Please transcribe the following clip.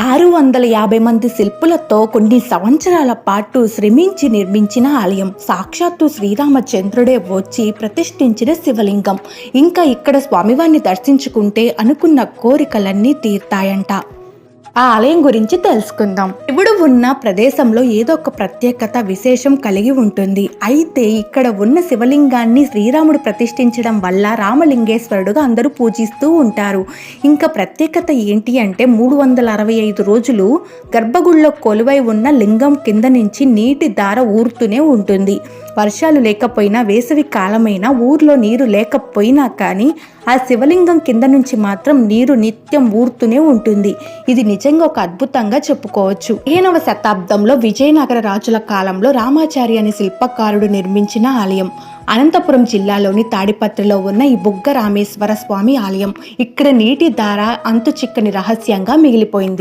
ఆరు వందల యాభై మంది శిల్పులతో కొన్ని సంవత్సరాల పాటు శ్రమించి నిర్మించిన ఆలయం. సాక్షాత్తు శ్రీరామచంద్రుడే వచ్చి ప్రతిష్ఠించిన శివలింగం. ఇంకా ఇక్కడ స్వామివారిని దర్శించుకుంటే అనుకున్న కోరికలన్నీ తీర్తాయంట. ఆ ఆలయం గురించి తెలుసుకుందాం. శివుడు ఉన్న ప్రదేశంలో ఏదో ఒక ప్రత్యేకత విశేషం కలిగి ఉంటుంది. అయితే ఇక్కడ ఉన్న శివలింగాన్ని శ్రీరాముడు ప్రతిష్ఠించడం వల్ల రామలింగేశ్వరుడుగా అందరూ పూజిస్తూ ఉంటారు. ఇంకా ప్రత్యేకత ఏంటి అంటే మూడు వందల అరవై ఐదు రోజులు గర్భగుడిలో కొలువై ఉన్న లింగం కింద నుంచి నీటి దార ఊరుతూనే ఉంటుంది. వర్షాలు లేకపోయినా వేసవి కాలమైనా ఊర్లో నీరు లేకపోయినా కానీ ఆ శివలింగం కింద నుంచి మాత్రం నీరు నిత్యం ఊరుతూనే ఉంటుంది. ఇది నిజంగా ఒక అద్భుతంగా చెప్పుకోవచ్చు. ఏనవ శతాబ్దంలో విజయనగర రాజుల కాలంలో రామాచారి అనే శిల్పకారుడు నిర్మించిన ఆలయం. అనంతపురం జిల్లాలోని తాడిపత్రిలో ఉన్న ఈ బుగ్గ రామేశ్వర స్వామి ఆలయం. ఇక్కడ నీటి ధార అంతు చిక్కని రహస్యంగా మిగిలిపోయింది.